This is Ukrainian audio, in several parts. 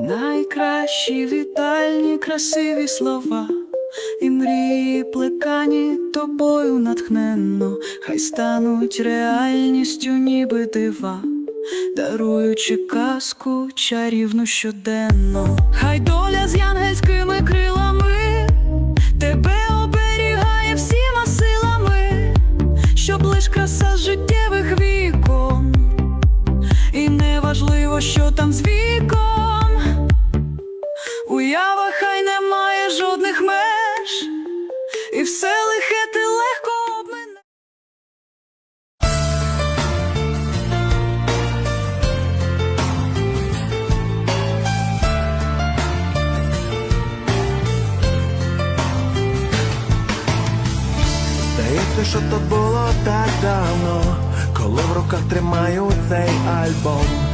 Найкращі вітальні, красиві слова, і мрії плекані тобою натхненно, хай стануть реальністю, ніби дива, даруючи казку чарівну щоденно, хай доля з янгельськими що там з віком. Уява хай не має жодних меж, і все лихе ти легко обмине. Здається, що то було так давно, коли в руках тримаю цей альбом.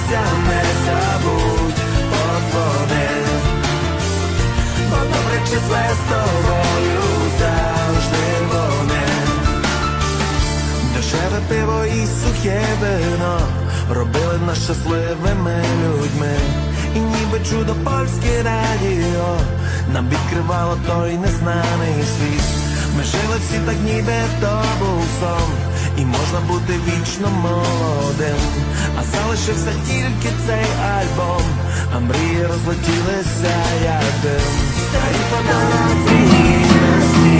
Друзям не забудь подзвони Бо добре числе з тобою завжди вони Дешеве пиво і сухе вино Робили нас щасливими людьми І ніби чудо польське радіо Нам відкривало той незнаний світ Ми жили всі так ніби то був сон І можна бути вічно молодим А залишився тільки цей альбом. А мрії розлетілися як дим. Старі фотографії на стіл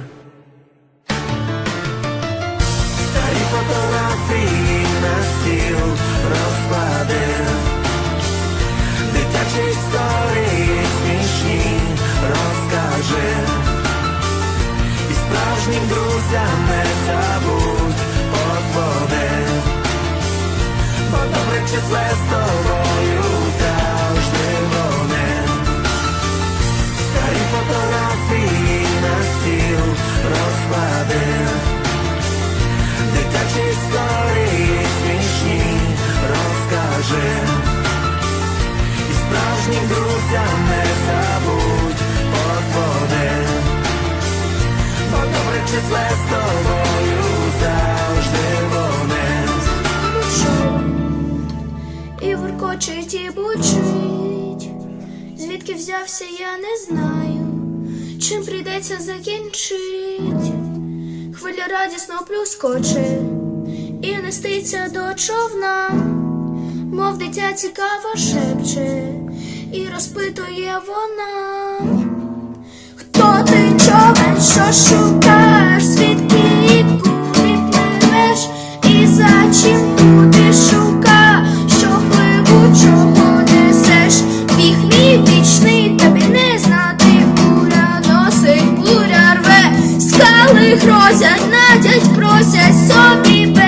Історії смішні розкажи. І справжнім друзям не забудь подзвони. Бо з тобою завжди вони. І воркочить, і бучить. Звідки взявся, я не знаю, чим прийдеться закінчить. Хвиля радісно плюскоче Мчиться до човна, мов дитя цікаво шепче, і розпитує вона, хто ти човен, що шукаєш, звідки і куди пливеш, і за чим куди шука, що пливу, чого несеш, Біг мій вічний тобі не знати, буря носить, буря рве, скали грозять, надять, просять собі.